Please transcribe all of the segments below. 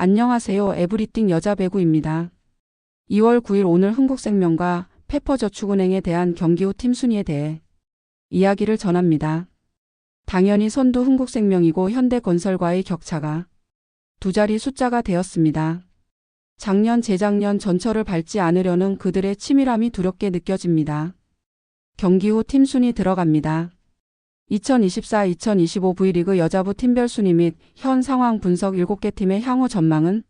안녕하세요. 에브리띵 여자 배구입니다. 2월 9일 오늘 흥국생명과 페퍼저축은행에 대한 경기 후팀 순위에 대해 이야기를 전합니다. 당연히 선두 흥국생명이고 현대건설과의 격차가 두 자리 숫자가 되었습니다. 작년 재작년 전철을 밟지 않으려는 그들의 치밀함이 두렵게 느껴집니다. 경기 후 팀 순위 들어갑니다. 2024-2025 V리그 여자부 팀별 순위 및 현 상황 분석 7개 팀의 향후 전망은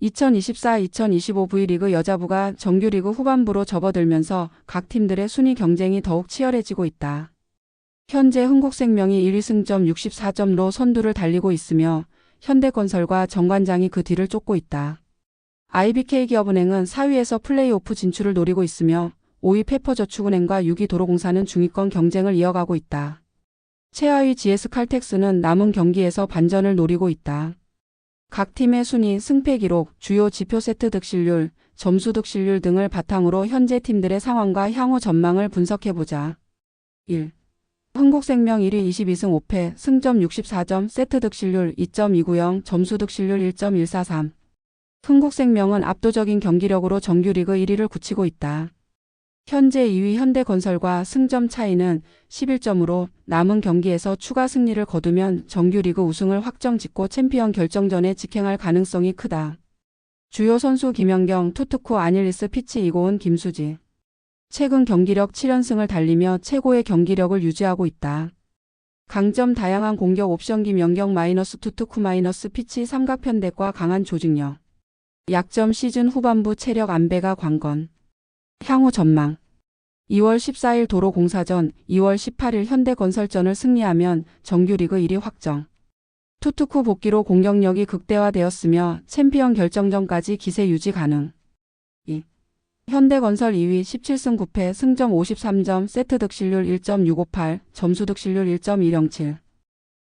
2024-2025 V리그 여자부가 정규리그 후반부로 접어들면서 각 팀들의 순위 경쟁이 더욱 치열해지고 있다. 현재 흥국생명이 1위 승점 64점로 선두를 달리고 있으며 현대건설과 정관장이 그 뒤를 쫓고 있다. IBK기업은행은 4위에서 플레이오프 진출을 노리고 있으며 5위 페퍼저축은행과 6위 도로공사는 중위권 경쟁을 이어가고 있다. 최하위 GS칼텍스는 남은 경기에서 반전을 노리고 있다. 각 팀의 순위, 승패 기록, 주요 지표 세트 득실률, 점수 득실률 등을 바탕으로 현재 팀들의 상황과 향후 전망을 분석해보자. 1. 흥국생명 1위 22승 5패, 승점 64점, 세트 득실률 2.290, 점수 득실률 1.143. 흥국생명은 압도적인 경기력으로 정규리그 1위를 굳히고 있다. 현재 2위 현대건설과 승점 차이는 11점으로 남은 경기에서 추가 승리를 거두면 정규리그 우승을 확정짓고 챔피언 결정전에 직행할 가능성이 크다. 주요 선수 김연경, 투투쿠 아닐리스 피치 이고은 김수지. 최근 경기력 7연승을 달리며 최고의 경기력을 유지하고 있다. 강점 다양한 공격 옵션 김연경 마이너스 투투쿠 마이너스 피치 삼각편대과 강한 조직력. 약점 시즌 후반부 체력 안배가 관건. 향후 전망 2월 14일 도로공사전, 2월 18일 현대건설전을 승리하면 정규리그 1위 확정. 투투쿠 복귀로 공격력이 극대화되었으며 챔피언 결정전까지 기세 유지 가능. 2. 현대건설 2위 17승 9패 승점 53점 세트 득실률 1.658 점수 득실률 1.107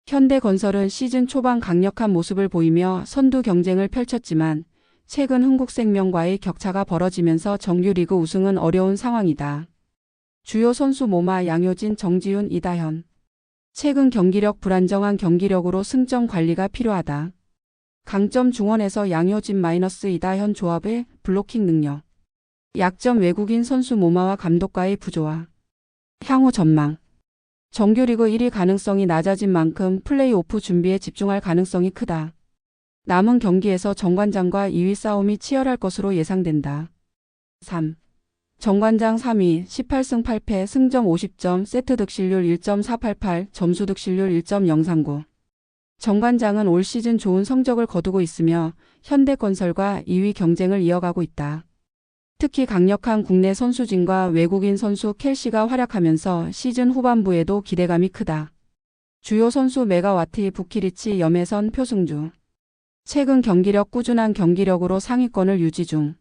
현대건설은 시즌 초반 강력한 모습을 보이며 선두 경쟁을 펼쳤지만 최근 흥국생명과의 격차가 벌어지면서 정규리그 우승은 어려운 상황이다. 주요 선수 모마 양효진, 정지훈, 이다현. 최근 경기력 불안정한 경기력으로 승점 관리가 필요하다. 강점 중원에서 양효진 마이너스 이다현 조합의 블로킹 능력. 약점 외국인 선수 모마와 감독과의 부조화. 향후 전망. 정규리그 1위 가능성이 낮아진 만큼 플레이오프 준비에 집중할 가능성이 크다. 남은 경기에서 정관장과 2위 싸움이 치열할 것으로 예상된다. 3. 정관장 3위 18승 8패 승점 50점 세트 득실률 1.488 점수 득실률 1.039 정관장은 올 시즌 좋은 성적을 거두고 있으며 현대건설과 2위 경쟁을 이어가고 있다. 특히 강력한 국내 선수진과 외국인 선수 켈시가 활약하면서 시즌 후반부에도 기대감이 크다. 주요 선수 메가와티, 부키리치, 염혜선, 표승주 최근 경기력 꾸준한 경기력으로 상위권을 유지 중.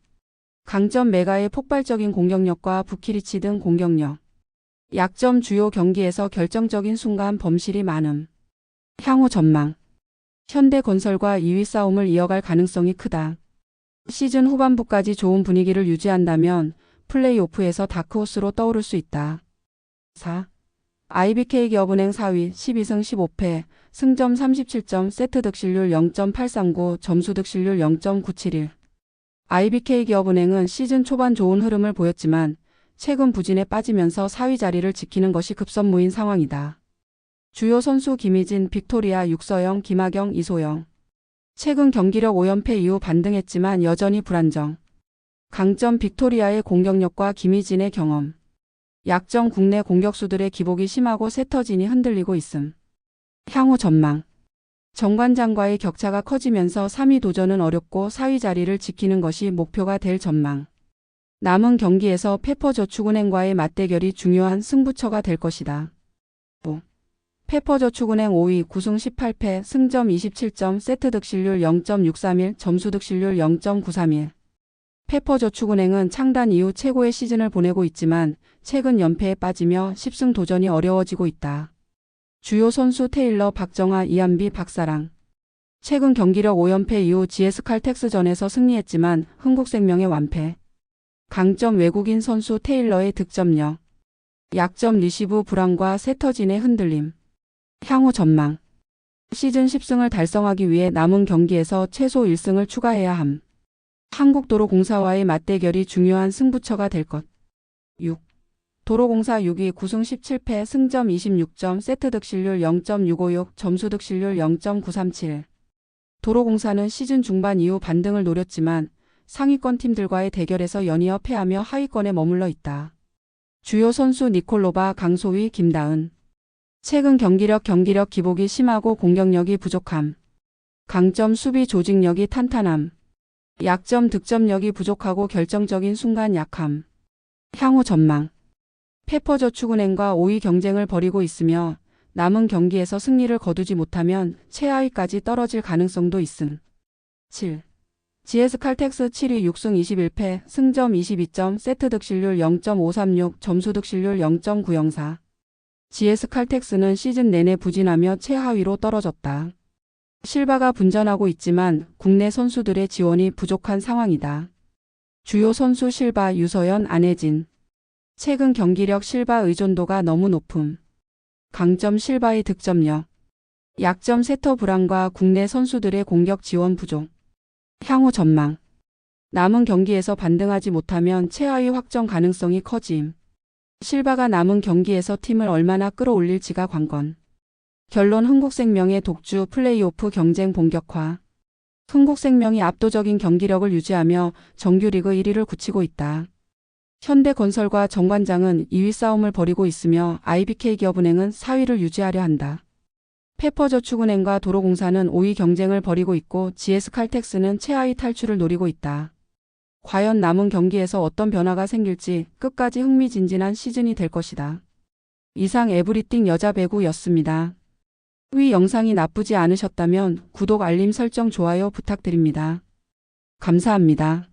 강점 메가의 폭발적인 공격력과 부키리치 등 공격력. 약점 주요 경기에서 결정적인 순간 범실이 많음. 향후 전망. 현대건설과 2위 싸움을 이어갈 가능성이 크다. 시즌 후반부까지 좋은 분위기를 유지한다면 플레이오프에서 다크호스로 떠오를 수 있다. 4. IBK기업은행 4위 12승 15패 승점 37점 세트 득실률 0.839 점수 득실률 0.971 IBK기업은행은 시즌 초반 좋은 흐름을 보였지만 최근 부진에 빠지면서 4위 자리를 지키는 것이 급선무인 상황이다. 주요 선수 김희진, 빅토리아, 육서영, 김하경, 이소영 최근 경기력 5연패 이후 반등했지만 여전히 불안정. 강점 빅토리아의 공격력과 김희진의 경험 약점 국내 공격수들의 기복이 심하고 세터진이 흔들리고 있음. 향후 전망. 정관장과의 격차가 커지면서 3위 도전은 어렵고 4위 자리를 지키는 것이 목표가 될 전망. 남은 경기에서 페퍼저축은행과의 맞대결이 중요한 승부처가 될 것이다. 5. 페퍼저축은행 5위 9승 18패 승점 27점 세트 득실률 0.631 점수 득실률 0.931 페퍼저축은행은 창단 이후 최고의 시즌을 보내고 있지만 최근 연패에 빠지며 10승 도전이 어려워지고 있다. 주요 선수 테일러, 박정아, 이한비, 박사랑. 최근 경기력 5연패 이후 GS칼텍스전에서 승리했지만 흥국생명의 완패. 강점 외국인 선수 테일러의 득점력. 약점 리시브 불안과 세터진의 흔들림. 향후 전망. 시즌 10승을 달성하기 위해 남은 경기에서 최소 1승을 추가해야 함. 한국도로공사와의 맞대결이 중요한 승부처가 될 것. 6. 도로공사 6위 9승 17패 승점 26점 세트 득실률 0.656 점수 득실률 0.937 도로공사는 시즌 중반 이후 반등을 노렸지만 상위권 팀들과의 대결에서 연이어 패하며 하위권에 머물러 있다. 주요 선수 니콜로바, 강소희, 김다은 최근 경기력 경기력 기복이 심하고 공격력이 부족함. 강점 수비 조직력이 탄탄함. 약점 득점력이 부족하고 결정적인 순간 약함. 향후 전망. 페퍼저축은행과 5위 경쟁을 벌이고 있으며 남은 경기에서 승리를 거두지 못하면 최하위까지 떨어질 가능성도 있음. 7. GS 칼텍스 7위 6승 21패, 승점 22점, 세트 득실률 0.536, 점수 득실률 0.904. GS 칼텍스는 시즌 내내 부진하며 최하위로 떨어졌다. 실바가 분전하고 있지만 국내 선수들의 지원이 부족한 상황이다. 주요 선수 실바, 유서연, 안혜진. 최근 경기력 실바 의존도가 너무 높음. 강점 실바의 득점력. 약점 세터 불안과 국내 선수들의 공격 지원 부족. 향후 전망. 남은 경기에서 반등하지 못하면 최하위 확정 가능성이 커짐. 실바가 남은 경기에서 팀을 얼마나 끌어올릴지가 관건. 결론 흥국생명의 독주 플레이오프 경쟁 본격화. 흥국생명이 압도적인 경기력을 유지하며 정규리그 1위를 굳히고 있다. 현대건설과 정관장은 2위 싸움을 벌이고 있으며 IBK기업은행은 4위를 유지하려 한다. 페퍼저축은행과 도로공사는 5위 경쟁을 벌이고 있고 GS칼텍스는 최하위 탈출을 노리고 있다. 과연 남은 경기에서 어떤 변화가 생길지 끝까지 흥미진진한 시즌이 될 것이다. 이상 에브리띵 여자 배구였습니다. 위 영상이 나쁘지 않으셨다면 구독 알림 설정 좋아요 부탁드립니다. 감사합니다.